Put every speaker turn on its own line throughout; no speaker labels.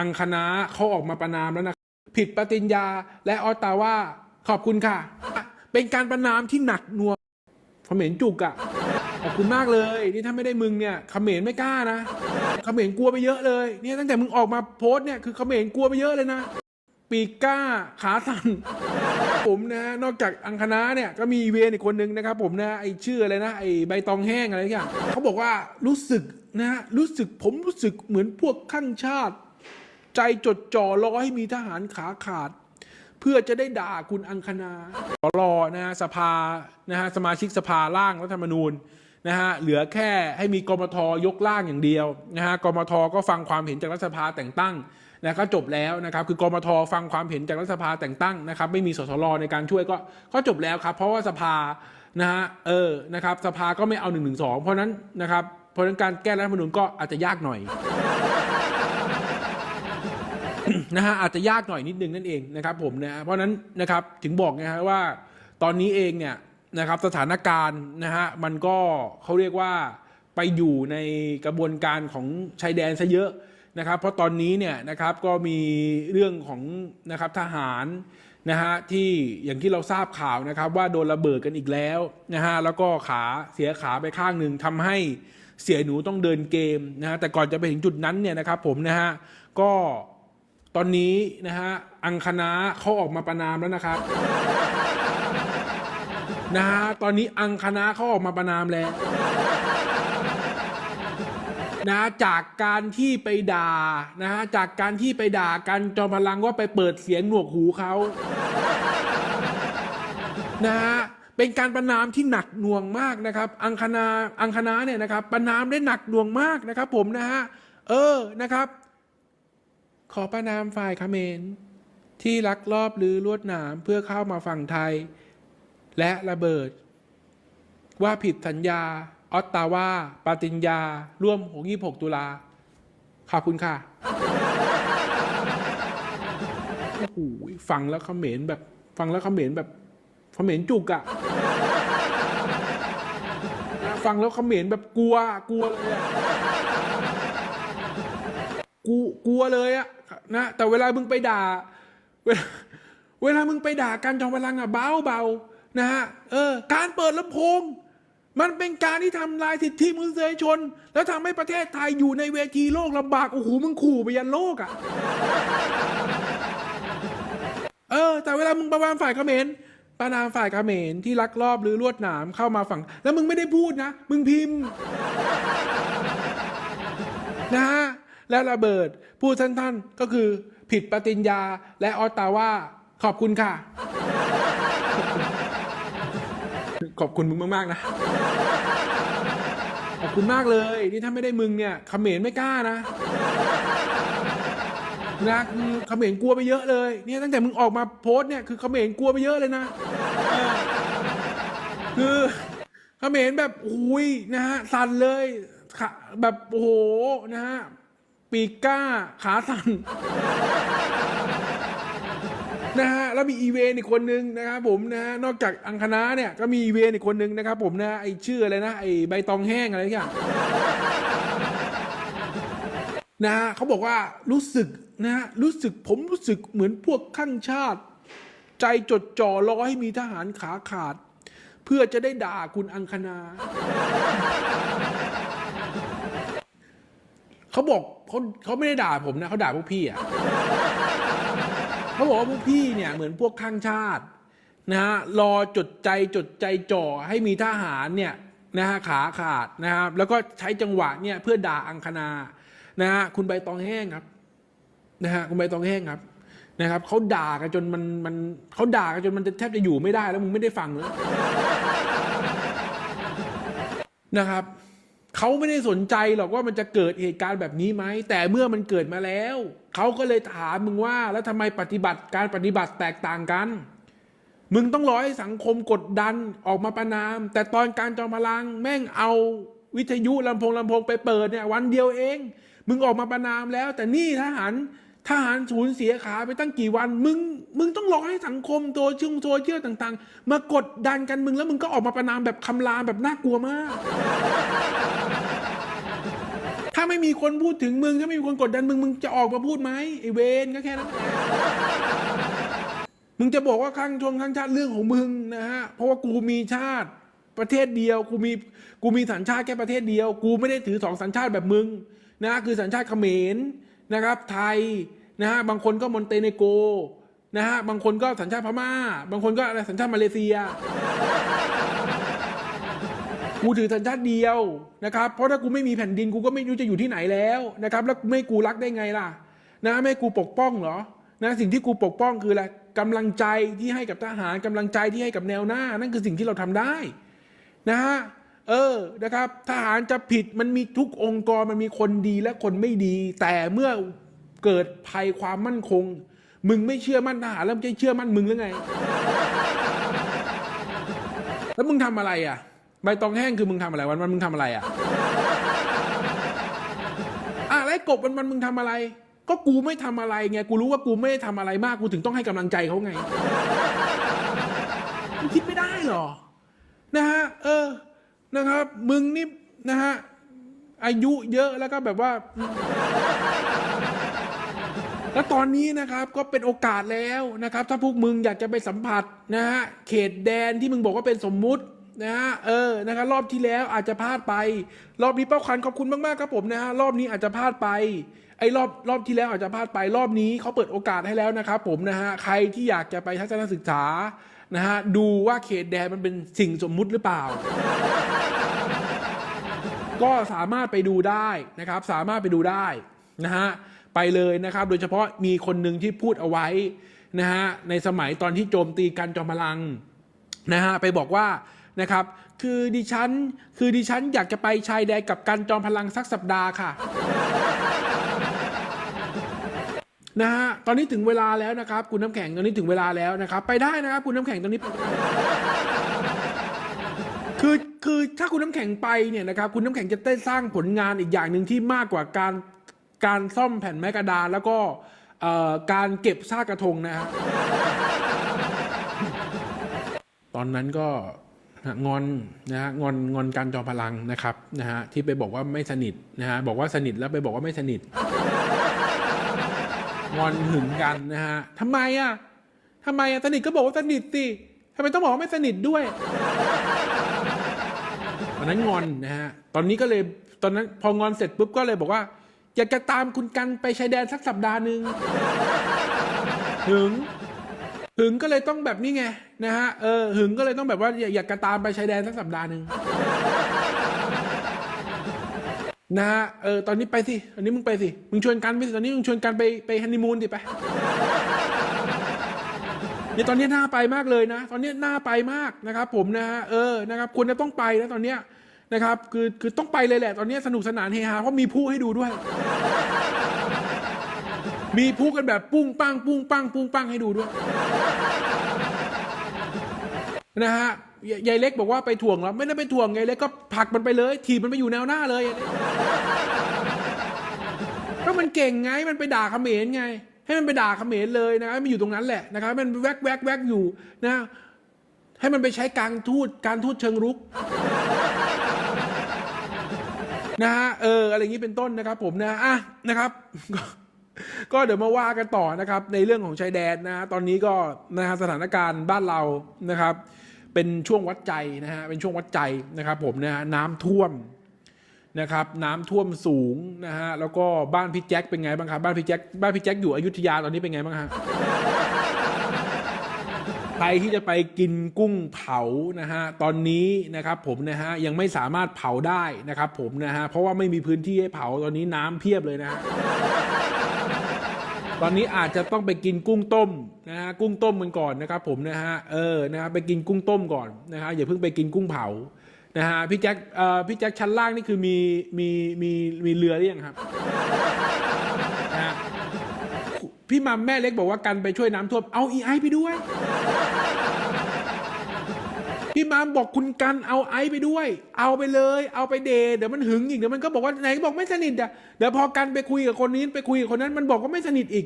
อังคณาเขาออกมาประนามแล้วนะ ผิดปฏิญญาและออตตาว่าขอบคุณค่ะ เป็นการประนามที่หนักหน่วงเขมรจุกอะ่ะขอบคุณมากเลย นี่ถ้าไม่ได้มึงเนี่ยเขมรไม่กล้านะเขมรกลัวไปเยอะเลยเนี่ยตั้งแต่มึงออกมาโพสเนี่ยคือเขมรกลัวไปเยอะเลยนะ ปีก้าขาสั่นผมนะนอกจากอังคณาเนี่ยก็มีอีเวนอีกคนนึงนะครับ ผมนะไอชื่ออะไรนะไอใบตองแห้งอะไรอย่างเขาบอกว่ารู้สึกนะฮะรู้สึกผมรู้สึกเหมือนพวกข้างชาติ ใจจดจ่อรอให้มีทหารขาขาด เพื่อจะได้ด่าคุณอังคณารอนะฮะสภานะฮะสมาชิกสภาร่างรัฐธรรมนูญนะฮะเหลือแค่ให้มีกมทยกร่างอย่างเดียวนะฮะกมทก็ฟังความเห็นจากรัฐสภาแต่งตั้งนะก็จบแล้วนะครับคือกมทฟังความเห็นจากรัฐสภาแต่งตั้งนะครับ ไม่มีสสรในการช่วยก็ก็จบแล้วครับ เพราะว่าสภานะฮะเออนะครับ สภาก็ไม่เอา1นึเพราะนั้นนะครับเพราะฉะนั้นการแก้รัฐธรรมนูญก็อาจจะยากหน่อย นะฮะอาจจะยากหน่อยนิดนึงนั่นเองนะครับผมนะเพราะฉะนั้นนะครับถึงบอกนะฮะว่าตอนนี้เองเนี่ยนะครับสถานการณ์นะฮะมันก็เขาเรียกว่าไปอยู่ในกระบวนการของชายแดนซะเยอะนะครับ เพราะตอนนี้เนี่ยนะครับก็มีเรื่องของนะครับทหารนะฮะที่อย่างที่เราทราบข่าวนะครับว่าโดนระเบิดกันอีกแล้วนะฮะแล้วก็ขาเสียขาไปข้างหนึ่งทำให้เสียหนูต้องเดินเกมนะฮะแต่ก่อนจะไปถึงจุดนั้นเนี่ยนะครับผมนะฮะก็ ตอนนี้นะฮะอังคณาเขาออกมาประนามแล้วนะครับ นะฮะตอนนี้อังคณาเขาออกมาประนามแล้วนะจากการที่ไปด่านะฮะจากการที่ไปด่ากันจอมพลังว่าไปเปิดเสียงหนวกหูเขานะฮะเป็นการประนามที่หนักหน่วงมากนะครับ อังคณาอังคณาเนี่ยนะครับประนามได้หนักหน่วงมากนะครับ ผมนะฮะเออนะครับ ขอประนามฝ่ายเขมรที่ลักลอบลือลวดหนามเพื่อเข้ามาฝั่งไทย และระเบิด ว่าผิดสัญญา ออตตาวาปาติญญา ร่วม26ตุลาขอบคุณค่ะโอ้โหฟังแล้วเขมรแบบ ฟังแล้วเขมรแบบเขมรจุกอะฟังแล้วเขมรแบบกลัว กลัวเลยอะกูกลัวเลยอะ นะแต่เวลามึงไปด่า เวลาเวลามึงไปด่ากันจอมพลังอะเบาเบานะฮะเออการเปิดลำโพง มันเป็นการที่ทำลายสิทธิมนุษยชน แล้วทำให้ประเทศไทยอยู่ในเวทีโลกลำบากโอ้โหมึงขู่ไปยันโลกอะเออ แต่เวลามึงประนามฝ่ายเขมรประนามฝ่ายเขมรที่ลักลอบหรือลวดหนามเข้ามาฝั่ง แล้วมึงไม่ได้พูดนะ มึงพิมพ์ นะฮะ และระเบิด พูดสั้นๆก็คือผิดปฏิญญาและออตตาว่าขอบคุณค่ะ ขอบคุณมึงมากๆนะ ขอบคุณมากเลย นี่ถ้าไม่ได้มึงเนี่ยเขมรไม่กล้านะนะคือเขมรกลัวไปเยอะเลยเนี่ยตั้งแต่มึงออกมาโพสเนี่ยคือเขมรกลัวไปเยอะเลยนะคือเขมรแบบอุ้ยนะฮะสั่นเลยแบบโอ้โหนะฮะ ปีก้าขาสั่นนะฮะแล้วมีอีเวนอีกคนนึงนะครับผมนะฮะนอกจากอังคณาเนี่ยก็มีอีเวนอีกคนนึงนะครับผมนะไอชื่ออะไรนะไอใบตองแห้งอะไรอย่างนะฮะเขาบอกว่ารู้สึกนะฮะรู้สึกผมรู้สึกเหมือนพวกข้างชาติ ใจจดจ่อรอให้มีทหารขาขาด เพื่อจะได้ด่าคุณอังคณาเขาบอก เขาเขาไม่ได้ด่าผมนะเขาด่าพวกพี่อะเขาบอกว่าพวกพี่เนี่ยเหมือนพวกข้างชาตินะฮะรอจดใจจดใจจ่อให้มีทหารเนี่ยนะฮะขาขาดนะครับแล้วก็ใช้จังหวะเนี่ยเพื่อด่าอังคณานะฮะคุณใบตองแห้งครับนะฮะคุณใบตองแห้งครับนะครับเขาด่ากันจนมันมันเขาด่ากันจนมันแทบจะอยู่ไม่ได้แล้วมึงไม่ได้ฟังเลยนะครับ เขาไม่ได้สนใจหรอกว่ามันจะเกิดเหตุการณ์แบบนี้ไหม แต่เมื่อมันเกิดมาแล้ว เขาก็เลยถามมึงว่า แล้วทำไมปฏิบัติการปฏิบัติแตกต่างกัน มึงต้องรอให้สังคมกดดันออกมาประนาม แต่ตอนการจอมพลังแม่งเอาวิทยุลำโพงลำโพงไปเปิดเนี่ยวันเดียวเอง มึงออกมาประนามแล้ว แต่นี่ทหาร ทหารสูญเสียขาไปตั้งกี่วัน มึง มึงต้องรอให้สังคมโซเชียลโซเชียลต่าง ๆ มากดดันกันมึงแล้วมึงก็ออกมาประนามแบบคำรามแบบน่ากลัวมาก ถ้าไม่มีคนพูดถึงมึงถ้าไม่มีคนกดดันมึงมึงจะออกมาพูดไหมไอเวนก็แค่นั้นมึงจะบอกว่าข้างชงข้างชาติเรื่องของมึงนะฮะเพราะว่ากูมีชาติประเทศเดียวกูมีกูมีสัญชาติแค่ประเทศเดียว กูไม่ได้ถือสองสัญชาติแบบมึงนะคือสัญชาติเขมรนะครับไทย นะฮะบางคนก็มอนเตเนโกนะฮะบางคนก็สัญชาติพม่า บางคนก็อะไรสัญชาติมาเลเซียกูถือสัญชาติเดียวนะครับเพราะถ้ากูไม่มีแผ่นดินกูก็ไม่รู้จะอยู่ที่ไหนแล้วนะครับ แล้วไม่กูรักได้ไงล่ะ นะไม่กูปกป้องเหรอนะสิ่งที่กูปกป้องคืออะไรกำลังใจที่ให้กับทหารกำลังใจที่ให้กับแนวหน้า นั่นคือสิ่งที่เราทำได้นะฮะเออนะครับ ทหารจะผิดมันมีทุกองค์กรมันมีคนดีและคนไม่ดี แต่เมื่อ เกิดภัยความมั่นคง มึงไม่เชื่อมั่นทหารแล้วมึงจะเชื่อมั่นมึงหรือไง แล้วมึงทำอะไรอะใบตองแห้งคือมึงทำอะไรวันวันมึงทำอะไรอะอะแล้วไอ้กบวันวันมึงทำอะไร ก็กูไม่ทำอะไรไงกูรู้ว่ากูไม่ได้ทำอะไรมากกูถึงต้องให้กำลังใจเขาไงมึงคิดไม่ได้หรอนะฮะเออนะครับ มึงนี่นะฮะอายุเยอะแล้วก็แบบว่า แล้วตอนนี้นะครับก็เป็นโอกาสแล้วนะครับ ถ้าพวกมึงอยากจะไปสัมผัสนะฮะเขตแดนที่มึงบอกว่าเป็นสมมุตินะฮะเออนะครับรอบที่แล้วอาจจะพลาดไป รอบนี้เป้าคันขอบคุณมากๆครับผมนะฮะรอบนี้อาจจะพลาดไปไอ้รอบรอบที่แล้วอาจจะพลาดไปรอบนี้เขาเปิดโอกาสให้แล้วนะครับผมนะฮะใครที่อยากจะไปทัศนศึกษานะฮะดูว่าเขตแดนมันเป็นสิ่งสมมุติหรือเปล่า ก็สามารถไปดูได้นะครับ สามารถไปดูได้นะฮะ ไปเลยนะครับ โดยเฉพาะมีคนหนึ่งที่พูดเอาไว้นะฮะในสมัยตอนที่โจมตีกันจอมพลังนะฮะไปบอกว่านะครับ คือดิฉันคือดิฉันอยากจะไปชายแดนกับกันจอมพลังสักสัปดาห์ค่ะนะฮะตอนนี้ถึงเวลาแล้วนะครับ คุณน้ำแข็งตอนนี้ถึงเวลาแล้วนะครับ ไปได้นะครับคุณน้ำแข็งตอนนี้ คือคือถ้าคุณน้ำแข็งไปเนี่ยนะครับ คุณน้ำแข็งจะได้สร้างผลงานอีกอย่างหนึ่งที่มากกว่าการ การซ่อมแผ่นไม้กระดานแล้วก็การเก็บซากกระทงนะฮะตอนนั้นก็งอนนะฮะงอนงอนการจอมพลังนะครับนะฮะที่ไปบอกว่าไม่สนิทนะฮะบอกว่าสนิทแล้วไปบอกว่าไม่สนิท งอนหึงกันนะฮะทำไมอะทำไมอะสนิทก็บอกว่าสนิทสิทำไมต้องบอกว่าไม่สนิทด้วยตอนนั้นงอนนะฮะตอนนี้ก็เลยตอนนั้นพองอนเสร็จปุ๊บก็เลยบอกว่า อยากจะตามคุณกันไปชายแดนสักสัปดาห์หนึ่งหึงหึงก็เลยต้องแบบนี้ไงนะฮะเออหึงก็เลยต้องแบบว่าอยากอยากจะตามไปชายแดนสักสัปดาห์หนึ่งนะฮะเออตอนนี้ไปสิตอนนี้มึงไปสิมึงชวนกันไปสิตอนนี้มึงชวนกันไปไปฮันนีมูนดิไปเนี่ยตอนนี้น่าไปมากเลยนะ ตอนนี้น่าไปมากนะครับ ผมนะฮะเออนะครับควรจะต้องไปนะตอนเนี้ย นะครับ คือคือต้องไปเลยแหละ ตอนนี้สนุกสนานเฮฮาเพราะมีผู้ให้ดูด้วย มีผู้กันแบบปุ้งปังปุ้งปังปุ้งปังให้ดูด้วยนะฮะยายเล็กบอกว่าไปถ่วงแล้วไม่ได้ไปถ่วงยายเล็กก็ผลักมันไปเลย ถีบมันไปอยู่แนวหน้าเลยเล็กก็มันเก่งไงมันไปด่าเขมรไง ให้มันไปด่าเขมรเลยนะครับให้มันอยู่ตรงนั้นแหละนะครับให้มันแวกแวกแวกอยู่นะ ให้มันไปใช้การทูตการทูตเชิงรุก นะฮะเอออะไรอย่างนี้เป็นต้นนะครับ ผมนะอะนะครับก็ก็เดี๋ยวมาว่ากันต่อนะครับ ในเรื่องของชายแดนนะฮะตอนนี้ก็นะฮะสถานการณ์บ้านเรานะครับ เป็นช่วงวัดใจนะฮะเป็นช่วงวัดใจนะครับ ผมนะฮะน้ำท่วมนะครับ น้ำท่วมสูงนะฮะแล้วก็บ้านพี่แจ็คเป็นไงบ้างครับบ้านพี่แจ็คบ้านพี่แจ็คอยู่อยุธยาตอนนี้เป็นไงบ้างฮะ ใครที่จะไปกินกุ้งเผานะฮะตอนนี้นะครับผมนะฮะยังไม่สามารถเผาได้นะครับผมนะฮะเพราะว่าไม่มีพื้นที่ให้เผาตอนนี้น้ำเพียบเลยนะฮะตอนนี้อาจจะต้องไปกินกุ้งต้มนะฮะกุ้งต้มมันก่อนนะครับผมนะฮะเออนะครับไปกินกุ้งต้มก่อนนะฮะอย่าเพิ่งไปกินกุ้งเผานะฮะพี่แจ็คเอ่อพี่แจ็คชั้นล่างนี่คือมีมีมีมีเรือหรือยังครับ พี่มัมแม่เล็กบอกว่ากันไปช่วยน้ำท่วม เอาอีไอไปด้วย พี่มัมบอกคุณกันเอาไอไปด้วย เอาไปเลย เอาไปเดเดี๋ยวมันหึงอีกเดี๋ยวมันก็บอกว่าไหนบอกไม่สนิทอะเดี๋ยวพอกันไปคุยกับคนนี้ไปคุยกับคนนั้นมันบอกว่าไม่สนิทอีก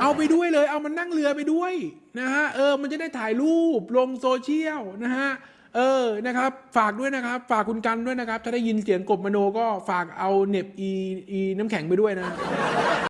เอาไปด้วยเลย เอามันนั่งเรือไปด้วยนะฮะเออมันจะได้ถ่ายรูปลงโซเชียลนะฮะ เออนะครับ ฝากด้วยนะครับ ฝากคุณกันด้วยนะครับ ถ้าได้ยินเสียงกบมโนก็ฝากเอาเน็บอีอีน้ำแข็งไปด้วยนะ